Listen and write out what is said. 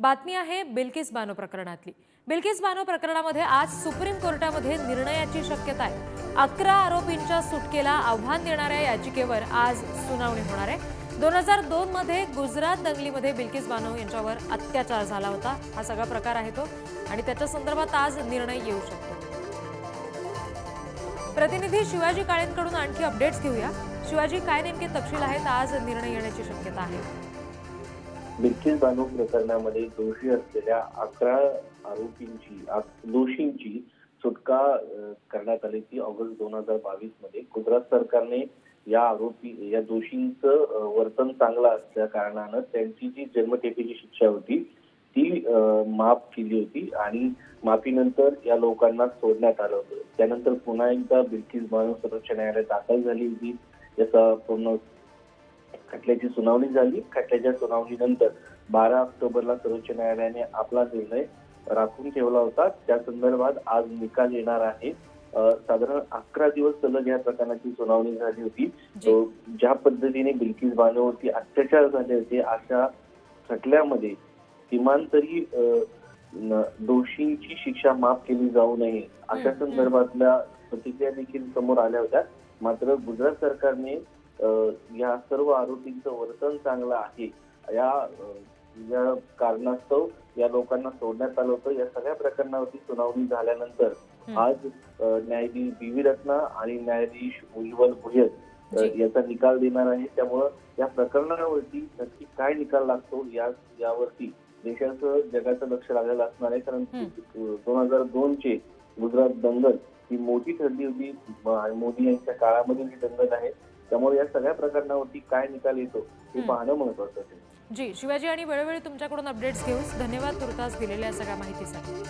बातमी आहे बिल्किस बानो प्रकरणातली. बिल्किस बानो प्रकरणामध्ये आज सुप्रीम कोर्टामध्ये निर्णयाची शक्यता आहे. अकरा आरोपींच्या सुटकेला आव्हान देणाऱ्या याचिकेवर आज सुनावणी होणार आहे. दोन हजार दोन मध्ये गुजरात दंगलीमध्ये बिल्किस बानो यांच्यावर अत्याचार झाला होता. हा सगळा प्रकार आहे तो. आणि त्याच्या संदर्भात आज निर्णय येऊ शकतो. प्रतिनिधी शिवाजी काळेंकडून आणखी अपडेट्स घेऊया. शिवाजी काय नेमके तपशील आहेत? आज निर्णय येण्याची शक्यता आहे. बिल्किस बानू प्रकरणामध्ये दोषी असलेल्या अकरा आरोपींची आ- दोषींची सुटका करण्यात आली ती ऑगस्ट दोन हजार बावीसमध्ये. गुजरात सरकारने या आरोपी या दोषींचं वर्तन चांगलं असल्या कारणानं त्यांची जी जन्मठेपेची शिक्षा होती ती माफ केली होती आणि माफीनंतर या लोकांना सोडण्यात आलं होतं. त्यानंतर पुन्हा एकदा बिल्किस बानू सर्वोच्च न्यायालयात दाखल झाली होती. याचा पूर्ण खटल्याची सुनावणी झाली. खटल्याच्या सुनावणीनंतर बारा ऑक्टोबरला सर्वोच्च न्यायालयाने आपला निर्णय राखून ठेवला होता. त्या संदर्भात आज निकाल येणार आहे. साधारण अकरा दिवस सलग या प्रकरणाची सुनावणी झाली होती. ज्या पद्धतीने बिल्किस बानोवरती अत्याचार झाले होते अशा खटल्यामध्ये किमान तरी दोषींची शिक्षा माफ केली जाऊ नये अशा. संदर्भातल्या प्रतिक्रिया देखील समोर आल्या होत्या. मात्र गुजरात सरकारने या सर्व आरोपींचं वर्तन चांगलं आहे. या या कारणास्तव या लोकांना सोडण्यात आलं होतं. या सगळ्या प्रकरणावरती सुनावणी झाल्यानंतर. आज न्यायाधीश बी व्ही रत्ना आणि न्यायाधीश उज्ज्वल भुयत. याचा निकाल देणार आहे. त्यामुळं या प्रकरणावरती नक्की काय निकाल लागतो या यावरती देशाचं जगाचं लक्ष लागलेलं असणार आहे. कारण दोन हजार दोन चे गुजरात दंगल ही मोठी ठरली होती. मोदी यांच्या काळामध्ये ही दंगल आहे. त्यामुळे या सगळ्या प्रकरणावरती काय निकाल येतो हे. पाहणं महत्वाचं आहे जी शिवाजी आणि वेळोवेळी तुमच्याकडून अपडेट्स घेऊस धन्यवाद तुर्तास दिलेल्या सगळ्या माहितीसाठी.